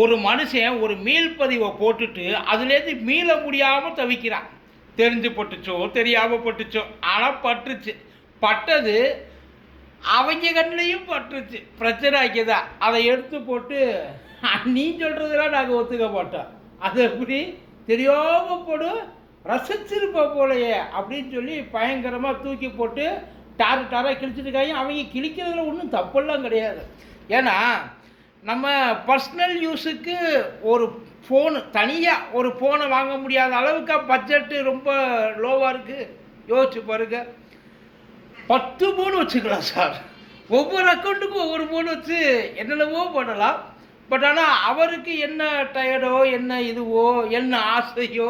ஒரு மனுஷன் ஒரு மீள் பதிவை போட்டுட்டு அதுலேருந்து மீள முடியாமல் தவிக்கிறான். தெரிஞ்சு பட்டுச்சோ தெரியாமல் பட்டுச்சோ ஆனால் பட்டுச்சு பட்டது அவங்க கண்ணிலையும் பட்டுருச்சு. பிரச்சனை ஆக்கியதா? அதை எடுத்து போட்டு நீ சொல்கிறதெல்லாம் நாங்கள் ஒத்துக்க மாட்டோம். அது எப்படி? தெரியாமல் போடு ரசிச்சிருப்ப போலையே அப்படின்னு சொல்லி பயங்கரமாக தூக்கி போட்டு டார் டாராக கிழிச்சிருக்காங்க அவங்க கிழிக்கிறதுல ஒன்றும் தப்பெல்லாம் கிடையாது. ஏன்னா நம்ம பர்சனல் யூஸுக்கு ஒரு ஃபோனு தனியாக ஒரு ஃபோனை வாங்க முடியாத அளவுக்கு பட்ஜெட்டு ரொம்ப லோவாக இருக்குது யோசிச்சு பாருங்க. பத்து ஃபோன் வச்சுக்கலாம் சார் ஒவ்வொரு அக்கௌண்ட்டுக்கும் ஒவ்வொரு ஃபோன் வச்சு என்னென்னவோ பண்ணலாம். பட் ஆனால் அவருக்கு என்ன டயர்டோ என்ன இதுவோ என்ன ஆசையோ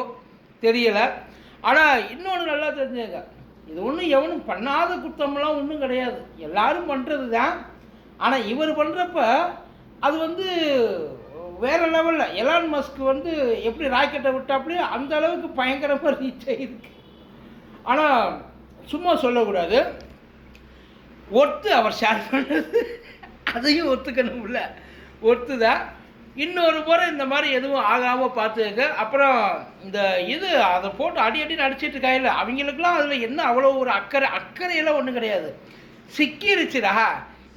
தெரியலை. ஆனால் இன்னொன்று நல்லா தெரிஞ்சுங்க. இது ஒன்றும் எவனும் பண்ணாத குற்றமெல்லாம் ஒன்றும் கிடையாது. எல்லாரும் பண்ணுறது தான் ஆனால் இவர் பண்ணுறப்ப அது வந்து வேற லெவலில். எலான் மஸ்க் வந்து எப்படி ராக்கெட்டை விட்டாப்புலையோ அந்த அளவுக்கு பயங்கரமாக ரீச் ஆகிருக்கு ஆனால் சும்மா சொல்லக்கூடாது. ஒத்து அவர் ஷேர் பண்ணது. அதையும் ஒத்துக்கணும்ல ஒத்து தான் இன்னொரு முறை இந்த மாதிரி எதுவும் ஆகாமல் பார்த்துக்க. அப்புறம் இந்த இது அதை போட்டு அடி அடி நடிச்சிட்டு இருக்காயில்ல அவங்களுக்குலாம் அதில் என்ன அவ்வளோ ஒரு அக்கறை? அக்கறையெல்லாம் ஒன்றும் கிடையாது. சிக்கிருச்சுடா.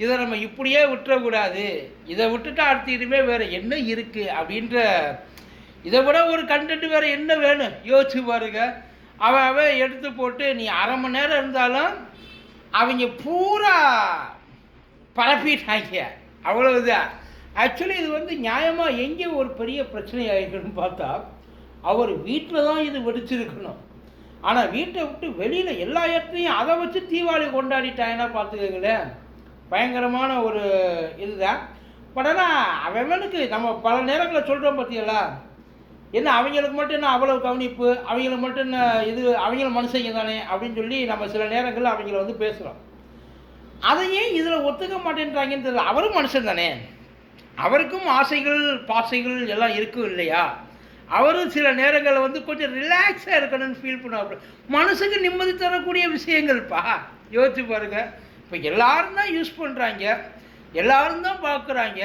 இதை நம்ம இப்படியே விட்டுறக்கூடாது. இதை விட்டுட்டா அடுத்து இனிமேல் வேறு என்ன இருக்குது அப்படின்ற இதை விட ஒரு கண்டென்ட் வேறு என்ன வேணும்? யோசிச்சு பாருங்க. அவன் அவன் எடுத்து போட்டு நீ அரை மணி நேரம் இருந்தாலும் அவங்க பூரா பரப்பிட்டாங்க. அவ்வளவுதான். ஆக்சுவலி இது வந்து நியாயமாக எங்கே ஒரு பெரிய பிரச்சனை ஆகிருக்குன்னு பார்த்தா அவர் வீட்டில் தான் இது வெடிச்சிருக்கணும். ஆனால் வீட்டை விட்டு வெளியில் எல்லா இடத்துலையும் அதை வச்சு தீபாவளி கொண்டாடிட்டாங்கன்னா பார்த்துக்கங்களேன். பயங்கரமான ஒரு இதுதான். பட் ஆனால் அவனுக்கு நம்ம பல நேரங்களில் சொல்கிறோம் பார்த்தீங்களா என்ன அவங்களுக்கு மட்டும் என்ன அவ்வளோ கவனிப்பு? அவங்களுக்கு மட்டும் என்ன இது? அவங்களும் மனுஷங்க தானே? அப்படின்னு சொல்லி நம்ம சில நேரங்களில் அவங்கள வந்து பேசுகிறோம் அதை ஏன் இதில் ஒத்துக்க மாட்டேன்றாங்கன்னு தெரியல. அவரும் மனுஷன் தானே. அவருக்கும் ஆசைகள் பாசைகள் எல்லாம் இருக்கும் இல்லையா? அவரும் சில நேரங்களில் வந்து கொஞ்சம் ரிலாக்ஸாக இருக்கணும்னு ஃபீல் பண்ணுவாங்க மனசுக்கு நிம்மதி தரக்கூடிய விஷயங்கள்ப்பா. யோசிச்சு பாருங்க. இப்போ எல்லாரும் தான் யூஸ் பண்ணுறாங்க எல்லாரும் தான் பார்க்குறாங்க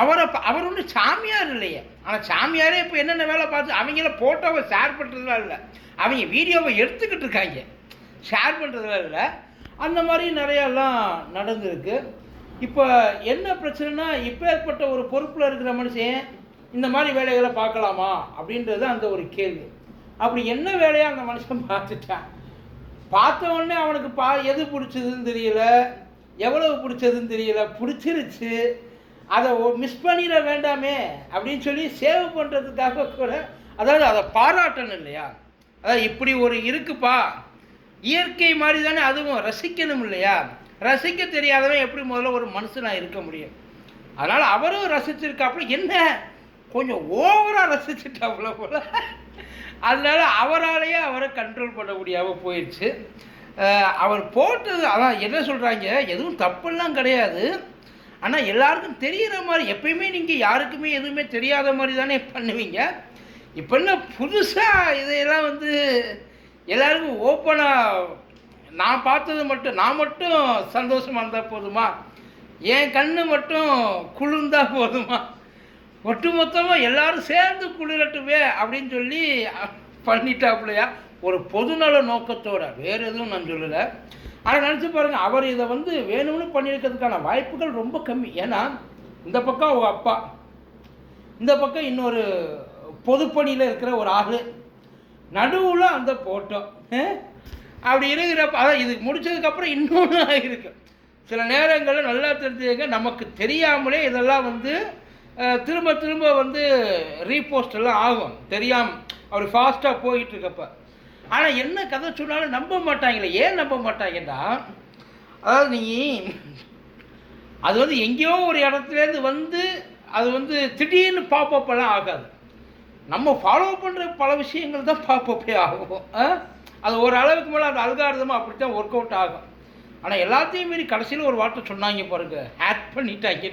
அவரை அவர் ஒன்றும் சாமியார் இல்லையே. ஆனால் சாமியாரே இப்போ என்னென்ன வேலை பார்த்து அவங்கள ஃபோட்டோவை ஷேர் பண்ணுறதுலாம் இல்லை. அவங்க வீடியோவை எடுத்துக்கிட்டு இருக்காங்க. ஷேர் பண்ணுறதுலாம் இல்லை. அந்த மாதிரி நிறையெல்லாம் நடந்திருக்கு. இப்போ என்ன பிரச்சனைனா இப்போ ஏற்பட்ட ஒரு பொறுப்பில் இருக்கிற மனுஷன் இந்த மாதிரி வேலைகளை பார்க்கலாமா அப்படின்றது அந்த ஒரு கேள்வி. அப்படி என்ன வேலையை அந்த மனுஷன் பார்த்துட்டான்? பார்த்த உடனே அவனுக்கு பா எது பிடிச்சதுன்னு தெரியல. எவ்வளவு பிடிச்சதுன்னு தெரியல. பிடிச்சிருச்சு. அதை மிஸ் பண்ணிட வேண்டாமே அப்படின்னு சொல்லி சேவ் பண்ணுறதுக்காக கூட அதாவது அதை பாராட்டணும் இல்லையா? அதாவது இப்படி ஒரு இருக்குப்பா. இயற்கை மாதிரி தானே அதுவும் ரசிக்கணும் இல்லையா? ரசிக்க தெரியாதவன் எப்படி முதல்ல ஒரு மனுஷனாக இருக்க முடியும்? அதனால் அவரும் ரசிச்சிருக்காப்புல. என்ன? கொஞ்சம் ஓவராக ரசிச்சுட்டாப்புல போல. அதனால் அவராலேயே அவரை கண்ட்ரோல் பண்ண முடியாமல் போயிடுச்சு அவர் போட்டது அதான் என்ன சொல்கிறாங்க எதுவும் தப்பெல்லாம் கிடையாது. ஆனால் எல்லாருக்கும் தெரிகிற மாதிரி எப்பயுமே நீங்கள் யாருக்குமே எதுவுமே தெரியாத மாதிரி தானே பண்ணுவீங்க. இப்போ என்ன புதுசாக இதையெல்லாம் வந்து எல்லாருக்கும் ஓப்பனாக நான் பார்த்தது மட்டும் நான் மட்டும் சந்தோஷமாக இருந்தால் போதுமா? என் கண்ணு மட்டும் குளிர்ந்தால் போதுமா? ஒட்டுமொத்தமாக எல்லாரும் சேர்ந்து குளிரட்டுமே அப்படின்னு சொல்லி பண்ணிட்டாப்புலையா? ஒரு பொதுநல நோக்கத்தோட வேறு எதுவும் நான் சொல்லலை. ஆனால் நினச்சி பாருங்கள் அவர் இதை வந்து வேணும்னு பண்ணியிருக்கிறதுக்கான வாய்ப்புகள் ரொம்ப கம்மி. ஏன்னா இந்த பக்கம் அவங்க அப்பா இந்த பக்கம் இன்னொரு பொதுப்பணியில் இருக்கிற ஒரு ஆள் நடுவில் அந்த போட்டோம் அப்படி இருக்கிறப்ப அதான் இது முடிச்சதுக்கப்புறம் இன்னொன்று இருக்கு சில நேரங்களில் நல்லா தெரிஞ்சுக்க நமக்கு தெரியாமலே இதெல்லாம் வந்து திரும்ப திரும்ப வந்து ரீபோஸ்ட் எல்லாம் ஆகும். தெரியாமல் அவர் ஃபாஸ்ட்டாக போயிட்டு இருக்கப்ப ஆனால் என்ன கதை சொன்னாலும் நம்ப மாட்டாங்களே. ஏன் நம்ப மாட்டாங்கன்னா அதாவது நீ அது வந்து எங்கேயோ ஒரு இடத்துலேருந்து வந்து அது வந்து திடீர்னு பாப்பப் எல்லாம் ஆகாது. நம்ம ஃபாலோ பண்ணுற பல விஷயங்கள் தான் பாப்பப்பே ஆகும். ஆ? அது ஒரு அளவுக்கு மேலே அந்த அல்காரதமாக அப்படி தான் ஒர்க் அவுட் ஆகும். ஆனால் எல்லாத்தையும் மீறி கடைசியில் ஒரு வார்த்தை சொன்னாங்க பாருங்கள் ஹேக் பண்ணிட்டாங்க.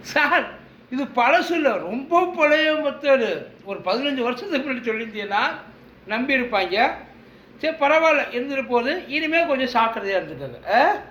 சார் இது பழசு இல்லை ரொம்ப பழைய மெத்தடு ஒரு பதினஞ்சு வருஷத்துக்கு முன்னாடி சொல்லியிருந்தீங்கன்னா நம்பியிருப்பாங்க. சரி பரவாயில்ல இருந்துட்டு போகுது இனிமேல் கொஞ்சம் சாக்கிரதையாக இருந்துக்கோங்க. ஆ?